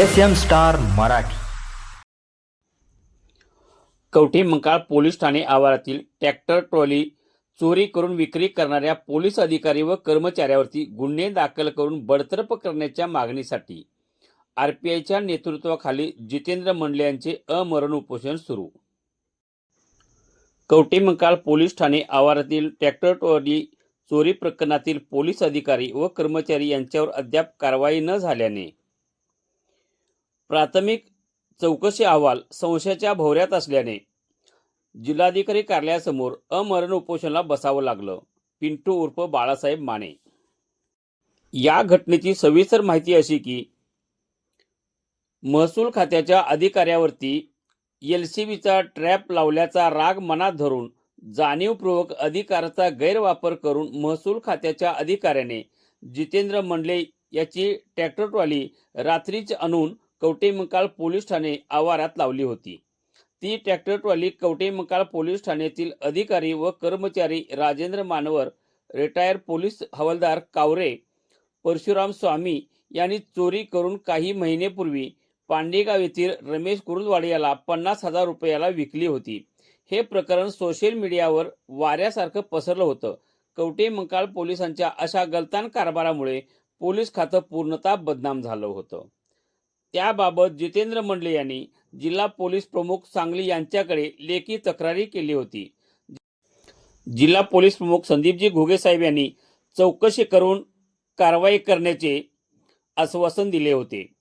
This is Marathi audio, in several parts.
S M star Marathi. Kavathe Mahankal police Thane आवारातील ट्रॅक्टर ट्रॉली चोरी करून विक्री करणाऱ्या पोलीस अधिकारी व कर्मचाऱ्यावरती गुन्हे दाखल करून बडतर्फ करण्याच्या मागणीसाठी आरपीआयच्या नेतृत्वाखाली जितेंद्र मंडले यांचे अमरण उपोषण सुरू. कवठे मंकाळ पोलीस ठाणे आवारातील ट्रॅक्टर ट्रॉली चोरी प्रकरणातील पोलीस अधिकारी व कर्मचारी यांच्यावर अद्याप कारवाई न झाल्याने प्राथमिक चौकशी अहवाल संशयाच्या भोवऱ्यात असल्याने जिल्हाधिकारी कार्यालयासमोर अमरण उपोषणाला बसावं लागलं. पिंटू उर्फ बाळासाहेब माने. या घटनेची सविस्तर माहिती अशी की महसूल खात्याच्या अधिकाऱ्यावरती एल सी बीचा ट्रॅप लावल्याचा राग मनात धरून जाणीवपूर्वक अधिकाराचा गैरवापर करून महसूल खात्याच्या अधिकाऱ्याने जितेंद्र मंडले याची ट्रॅक्टर ट्रॉली रात्रीच आणून कवटेमंकाळ पोलीस ठाणे आवारात लावली होती. ती ट्रॅक्टर ट्रॉली कवटेमंकाळ पोलीस ठाण्यातील अधिकारी व कर्मचारी राजेंद्र मानवर रिटायर पोलीस हवालदार कावरे परशुराम स्वामी यांनी चोरी करून काही महिनेपूर्वी पांडेगाव येथील रमेश कुरुंदवाडे याला पन्नास हजार रुपयाला विकली होती. हे प्रकरण सोशल मीडियावर वाऱ्यासारखं पसरलं होतं. कवटे मंकाळ पोलिसांच्या अशा गलतान कारभारामुळे पोलीस खातं पूर्णतः बदनाम झालं होतं. त्याबाबत जितेंद्र मंडले यांनी जिल्हा पोलीस प्रमुख सांगली यांच्याकडे लेखी तक्रारी केली होती. जिल्हा पोलीस प्रमुख संदीपजी घुगे साहेब यांनी चौकशी करून कारवाई करण्याचे आश्वासन दिले होते.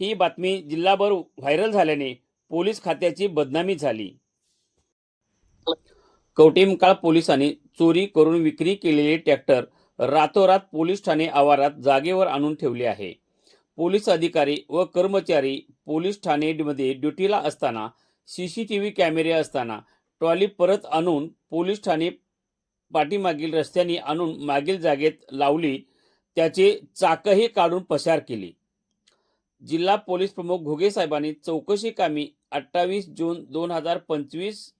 ही बातमी जिल्हाभर व्हायरल झाल्याने पोलीस खात्याची बदनामी झाली. कवटेमकाळ पोलिसांनी चोरी करून विक्री केलेले ट्रॅक्टर रातोरात पोलीस ठाणे आवारात जागेवर आणून ठेवले आहे. पोलीस अधिकारी व कर्मचारी पोलीस ठाणेमध्ये ड्युटीला असताना सी सी टी व्ही कॅमेरे असताना ट्रॉली परत आणून पोलीस ठाणे पाठीमागील रस्त्याने आणून मागील जागेत लावली त्याचे चाकही काढून पसार केली. जिल्हा पोलीस प्रमुख घोगे साहेबांनी चौकशी कामी अठ्ठावीस जून दोन हजार पंचवीस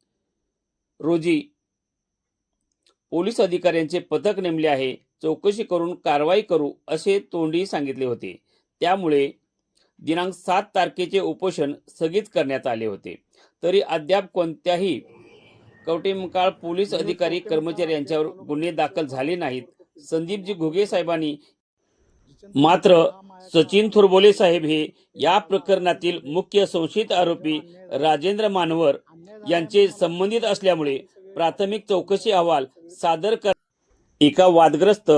रोजी पोलीस अधिकाऱ्यांचे पथक नेमले आहे चौकशी करून कारवाई करू असे तोंडी सांगितले होते. त्यामुळे दिनांक सात तारखेचे उपोषण स्थगित करण्यात आले होते. तरी अद्याप कोणत्याही कवटेमकाळ पोलीस अधिकारी कर्मचारी यांच्यावर गुन्हे दाखल झाले नाहीत. संदीपजी घुगे साहेबांनी मात्र सचिन थोरबोले साहेब हे या प्रकरणातील मुख्य संशयित आरोपी राजेंद्र मानवर यांचे संबंधित असल्यामुळे प्राथमिक चौकशी अहवाल सादर कर एका वादग्रस्त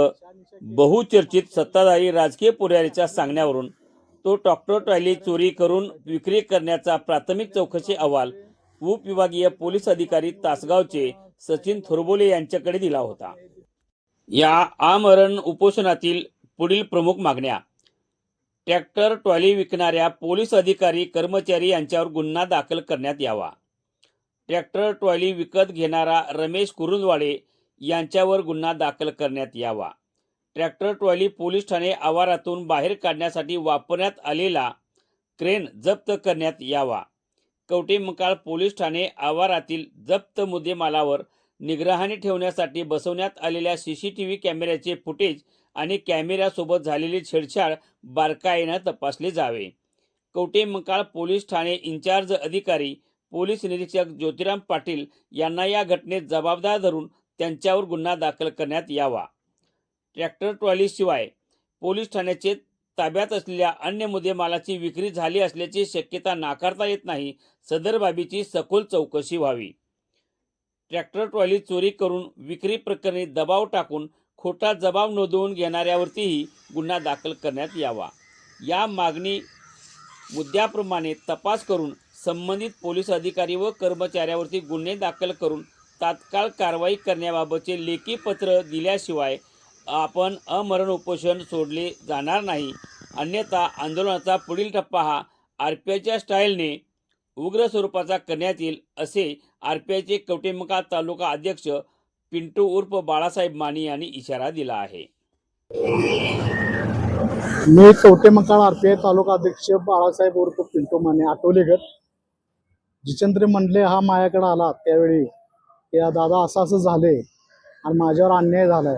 बहुचर्चित सत्ताधारी राजकीय पुढारीच्या सांगण्यावरून तो डॉक्टर ट्रॉली चोरी करून विक्री करण्याचा प्राथमिक चौकशी अहवाल उपविभागीय पोलीस अधिकारी तासगावचे सचिन थोरबोले यांच्याकडे दिला होता. या आमरण उपोषणातील पुढील प्रमुख मागण्या. ट्रॅक्टर ट्रॉली विकणाऱ्या पोलीस अधिकारी कर्मचारी यांच्यावर गुन्हा दाखल करण्यात यावा. ट्रॅक्टर ट्रॉली विकत घेणारा रमेश कुरुंदवाडे यांच्यावर गुन्हा दाखल करण्यात यावा. ट्रॅक्टर ट्रॉली पोलीस ठाणे आवारातून बाहेर काढण्यासाठी वापरण्यात आलेला क्रेन जप्त करण्यात यावा. कवटेमकाळ पोलीस ठाणे आवारातील जप्त मुद्देमालावर निग्रहाने ठेवण्यासाठी बसवण्यात आलेल्या सी सी टी व्ही कॅमेऱ्याचे फुटेज आणि कॅमेऱ्यासोबत झालेली छेडछाड बारकाईनं तपासले जावे. कवटेमकाळ पोलीस ठाणे इन्चार्ज अधिकारी पोलीस निरीक्षक ज्योतिराम पाटील यांना या घटनेत जबाबदार धरून त्यांच्यावर गुन्हा दाखल करण्यात यावा. ट्रॅक्टर ट्रॉलीशिवाय पोलीस ठाण्याचे ताब्यात असलेल्या अन्य मुद्देमालाची विक्री झाली असल्याची शक्यता नाकारता येत नाही सदर बाबीची सखोल चौकशी व्हावी. ट्रॅक्टर ट्रॉली चोरी करून विक्री प्रकरणी दबाव टाकून खोटा जबाब नोंदवून घेणाऱ्यावरतीही गुन्हा दाखल करण्यात यावा. या मागणी मुद्द्याप्रमाणे तपास करून संबंधित पोलीस अधिकारी व कर्मचाऱ्यावरती गुन्हे दाखल करून तात्काळ कारवाई करण्याबाबतचे लेखी पत्र दिल्याशिवाय आपण अमरण उपोषण सोडले जाणार नाही. अन्यथा आंदोलनाचा पुढील टप्पा हा आर पी आयच्या स्टाईलने उग्र स्वरूपाचा करण्यात येईल असे आर पी आयचे कवटेमका तालुका अध्यक्ष पिंटू उर्फ बाळासाहेब माने यांनी इशारा दिला आहे. मी कवटेमकाळ आर पी आय तालुका अध्यक्ष बाळासाहेब उर्फ पिंटू माने आठवलेगत जिचंद्र मंडले हा माझ्याकडे आला त्यावेळी. या दादा असं असं झालंय आणि माझ्यावर अन्याय झालाय.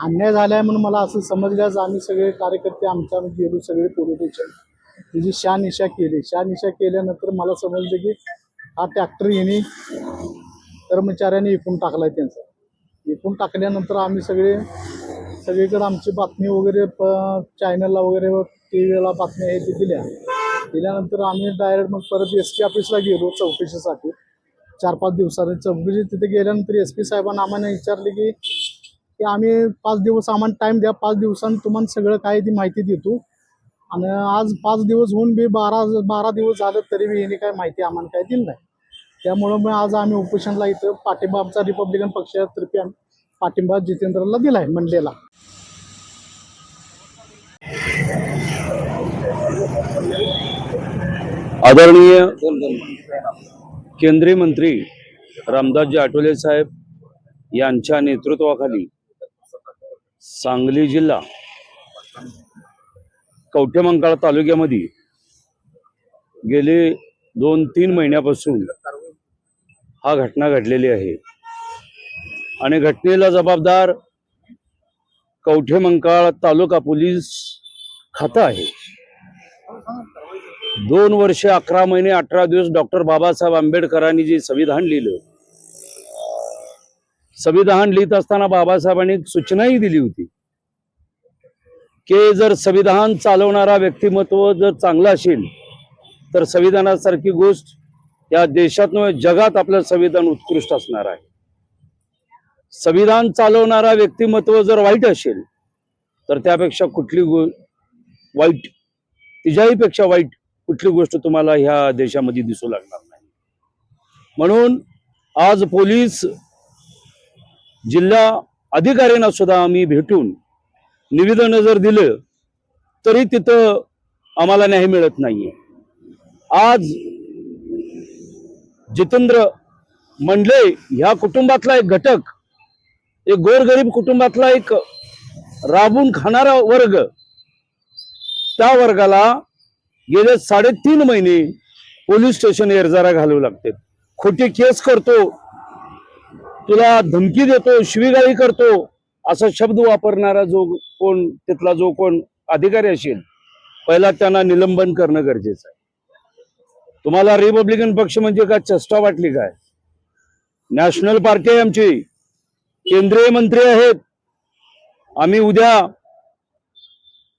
अन्याय झाला आहे म्हणून मला असं समजल्यास आम्ही सगळे कार्यकर्ते आमच्या गेलो सगळे पोलीस स्टेशन तिची शहानिशा केली. शहानिशा केल्यानंतर मला समजलं की हा ट्रॅक्टर येणे कर्मचाऱ्यांनी टाकला आहे त्यांचा. विकून टाकल्यानंतर आम्ही सगळे सगळीकडे आमची बातमी वगैरे प चॅनलला वगैरे टी व्हीला बातम्या हे ते दिल्या. दिल्यानंतर आम्ही डायरेक्ट मग परत एस पी ऑफिसला गेलो चौकशीसाठी. चार पाच दिवसाने. चौकशी तिथे गेल्यानंतर एस पी साहेबांना आम्हाला विचारले की की आम्ही पाच दिवस आम्हाला टाईम द्या पाच दिवसांनी तुम्हाला सगळं काय ती माहिती देतो. आणि आज पाच दिवस होऊन बी बारा बारा दिवस झालं तरी बी यांनी काय माहिती आम्हाला काय दिली नाही. त्यामुळं मग आज आम्ही उपोषणला इथं पाठिंबा आमचा रिपब्लिकन पक्षातर्फे आम्ही पाठिंबा जितेंद्रला दिला आहे मंडलेला. आदरणीय केंद्रीय मंत्री रामदासजी आठवले साहेब यांच्या नेतृत्वाखाली सांगली जिल्हा कवठेमंकाळ तालुक्यामध्ये गेले दोन तीन महिन्यापासून हा घटना घडलेली आहे. आणि घटनेला जबाबदार कवठेमंकाळ तालुका पोलीस खातं आहे. दोन वर्ष अकरा महिने अठरा दिवस डॉक्टर बाबासाहेब आंबेडकरांनी जे संविधान लिहिलं संविधान लिहित असताना बाबासाहेबांनी सूचनाही दिली होती की जर संविधान चालवणारा व्यक्तिमत्व जर चांगलं असेल तर संविधानासारखी गोष्ट या देशात जगात आपलं संविधान उत्कृष्ट असणार आहे. संविधान चालवणारा व्यक्तिमत्व जर वाईट असेल तर त्यापेक्षा कुठली गो वाईट तिच्याही पेक्षा वाईट कुठली गोष्ट तुम्हाला ह्या देशामध्ये दिसू लागणार नाही. म्हणून आज पोलीस जिल्हा अधिकाऱ्यांना सुद्धा आम्ही भेटून निवेदन जर दिलं तरी तिथं आम्हाला न्याय मिळत नाहीये. आज जितेंद्र मंडले ह्या कुटुंबातला एक घटक एक गोरगरीब कुटुंबातला एक राबून खाणारा वर्ग त्या वर्गाला गेले साडेतीन महिने पोलीस स्टेशन एरजारा घालवू लागते. खोटी केस करतो तुला धमकी देतो शिवीगाळी करतो असा शब्द वापरणारा जो कोण तिथला जो कोण अधिकारी असेल पहिला त्यांना निलंबन करणं गरजेचं आहे. तुम्हाला रिपब्लिकन पक्ष म्हणजे काय चेष्टा वाटली काय? नॅशनल पार्टी आहे आमची. केंद्रीय मंत्री आहेत. आम्ही उद्या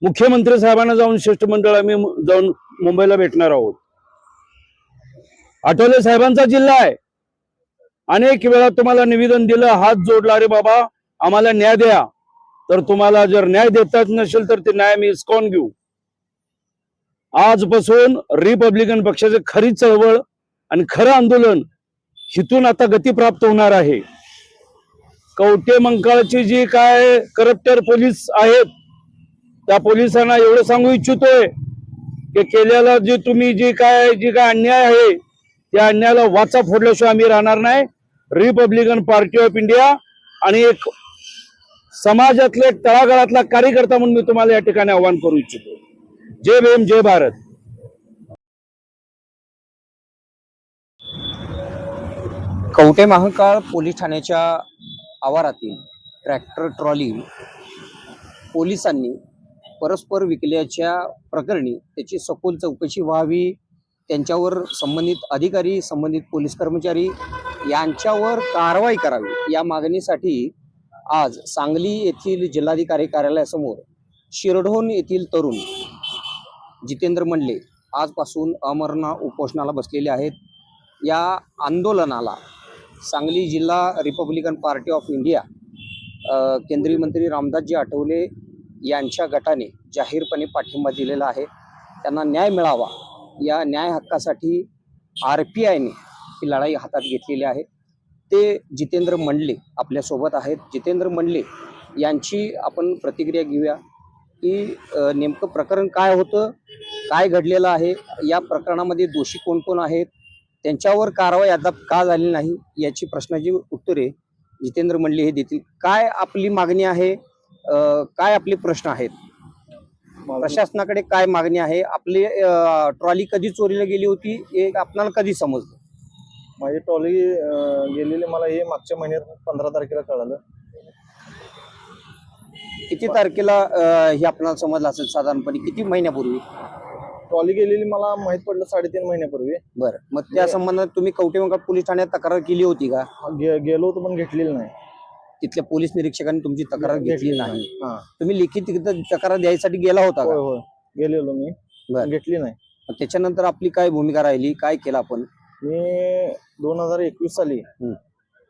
मुख्यमंत्री साहेबांना जाऊन शिष्टमंडळ आम्ही जाऊन मुंबईला भेटणार आहोत. आठवले साहेबांचा जिल्हा आहे. अनेक वेळा तुम्हाला निवेदन दिलं हात जोडला रे बाबा आम्हाला न्याय द्या. तर तुम्हाला जर न्याय देताच नसेल तर ते न्याय मी इस्कॉन घेऊ. आजपासून रिपब्लिकन पक्षाचे खरी चळवळ आणि खरं आंदोलन हिथून आता गती प्राप्त होणार आहे. कवटे मंकाळची जी काय करप्टर पोलीस आहेत त्या पोलिसांना एवढं सांगू इच्छितोय की केलेला जे तुम्ही जी काय जी काय अन्याय आहे त्या अन्यायाला वाचा फोडल्याशिवाय आम्ही राहणार नाही. रिपब्लिकन पार्टी ऑफ इंडिया आणि एक समाजातले तळागाळातला कार्यकर्ता म्हणून मी तुम्हाला या ठिकाणी आवाहन करू इच्छितो. जय भीम जय भारत. कवटे महाकाळ पोलीस ठाण्याच्या आवारातील ट्रॅक्टर ट्रॉली पोलिसांनी परस्पर विकल्याच्या प्रकरणी त्याची सखोल चौकशी व्हावी त्यांच्यावर संबंधित अधिकारी संबंधित पोलीस कर्मचारी यांच्यावर कारवाई करावी. या मागणीसाठी आज सांगली येथील जिल्हाधिकारी कार्यालयासमोर शिरढोण येथील तरुण जितेंद्र मंडले आजपासून अमरणा उपोषणाला बसलेले आहेत. या आंदोलनाला सांगली जिल्हा रिपब्लिकन पार्टी ऑफ इंडिया केंद्रीय मंत्री रामदासजी आठवले यांच्या गटाने जाहीरपणे पाठिंबा दिलेला आहे. त्यांना न्याय मिळावा या न्याय हक्कासाठी आर पी आयने ही लढाई हातात घेतलेली आहे. ते जितेंद्र मंडले आपल्यासोबत आहेत. जितेंद्र मंडले यांची आपण प्रतिक्रिया घेऊया की नेमकं प्रकरण काय होतं काय घडलेलं आहे या प्रकरणामध्ये दोषी कोण कोण आहेत त्यांच्यावर कारवाई अद्याप का झाली नाही याची प्रश्नाची उत्तरे जितेंद्र मंडले हे देतील. काय आपली मागणी आहे? काय आपले प्रश्न आहेत? प्रशासनाकडे काय मागणी आहे? आपली ट्रॉली कधी चोरीला गेली होती? हे आपल्याला कधी समजलं? माझी ट्रॉली गेलेली मला हे मागच्या महिन्यात पंधरा तारखेला कळालं. किती तारखेला हे आपल्याला समजलं असेल साधारणपणे? किती महिन्यापूर्वी? ट्रॉली गेलेली मला माहीत पडलं साडेतीन महिन्यापूर्वी. बरं. मग त्या संबंधात तुम्ही कवटे मंकाळ पोलीस ठाण्यात तक्रार केली होती का? गे- गेलो होतो पण घेतलेली नाही. तिथल्या पोलीस निरीक्षकांनी तुमची तक्रार घेतली नाही. हा. तुम्ही लिखित तिथं तक्रार द्यायसाठी गेला होता होय का? होय गेलेलो मी. बर. घेतली नाही. मग त्याच्यानंतर आपली काय भूमिका राहिली? काय केलं आपण? मी दोन हजार एकवीस साली हम्म.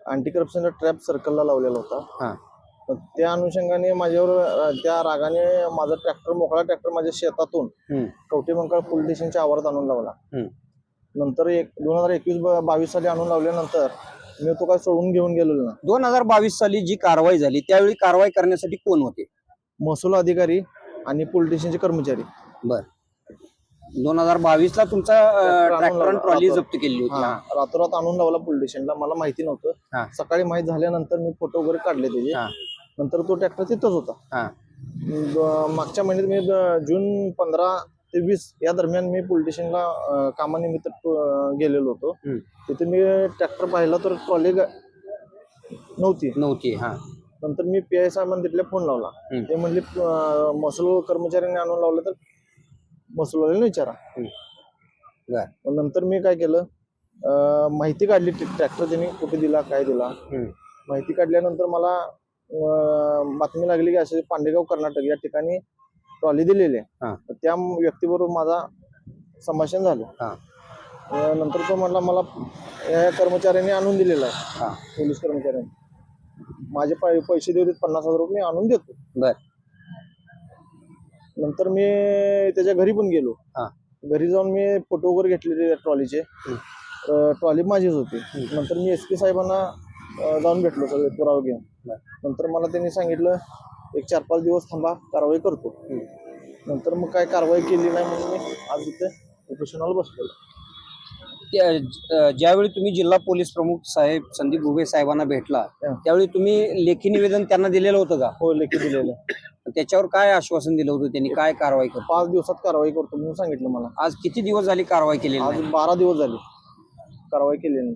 अँटी करप्शनचा ट्रॅप सर्कलला लावलेला होता. हा. मग त्या अनुषंगाने माझ्यावर अं, त्या रागाने माझा ट्रॅक्टर मोकळा ट्रॅक्टर माझ्या शेतातून हम्म. कवटे मंकाळ पोलीस स्टेशनच्या आवारात आणून लावला. हम्म. नंतर एक दोन हजार एकवीस बावीस साली आणून लावल्यानंतर मी तो काय सोडून घेऊन गेलेलो ना दोन हजार बावीस साली जी कारवाई झाली त्यावेळी कारवाई करण्यासाठी कोण होते महसूल अधिकारी आणि पोलीस स्टेशनचे कर्मचारी बर दोन हजार बावीस ला तुमचा ट्रॅक्टर. ट्रॉली जप्त केली होती हा, हा. रातोरात आणून लावला पोलीस स्टेशनला मला माहिती हा. नव्हतं सकाळी माहिती झाल्यानंतर मी फोटो वगैरे काढले त्याचे हा. नंतर तो ट्रॅक्टर तिथंच होता हा. ब- मागच्या महिन्यात मी ब- जून पंधरा ते वीस या दरम्यान मी अं, कामानिमित्त गेलेलो होतो. तिथे मी ट्रॅक्टर पाहिला तर ट्रॉली नव्हती. नव्हती हा. नंतर मी पी आय साहेबांना तिथल्या फोन लावला. ते म्हणले महसूल कर्मचाऱ्यांनी आणून लावलं तर महसूलवाल्याने विचारा. नंतर मी काय केलं माहिती काढली ट्रॅक्टर त्यांनी कुठे दिला काय दिला. माहिती काढल्यानंतर मला बातमी लागली की असे पांडेगाव कर्नाटक या ठिकाणी ट्रॉली दिलेली आहे. तर त्या व्यक्तीबरोबर माझा संभाषण झालं. नंतर तो म्हटला मला या कर्मचाऱ्यांनी आणून दिलेला आहे. पोलीस कर्मचाऱ्यांनी. माझे पैसे देऊ देत पन्नास हजार रुपये मी आणून देतो. नंतर मी त्याच्या घरी पण गेलो. घरी जाऊन मी फोटो वगैरे घेतले त्या ट्रॉलीचे ट्रॉली माझीच होती. नंतर मी एस पी साहेबांना जाऊन भेटलो सगळे पुरावे घेऊन. नंतर मला त्यांनी सांगितलं एक चार पाच दिवस थांबा कारवाई करतो. नंतर मग काय कारवाई केली नाही म्हणून मी आज इथे उपोषणाला बसलेलो त्या- ज्यावेळी तुम्ही जिल्हा पोलीस प्रमुख साहेब संदीप घुगे साहेबांना भेटला हा. त्यावेळी तुम्ही लेखी निवेदन त्यांना दिलेलं होतं का? हो लेखी दिलेलं. त्याच्यावर काय आश्वासन दिलं होतं त्यांनी? काय कारवाई करतो? पाच दिवसात कारवाई करतो म्हणून सांगितलं मला. आज किती दिवस झाली कारवाई केलेली आज नाही? बारा दिवस झाले. कारवाई केली नाही.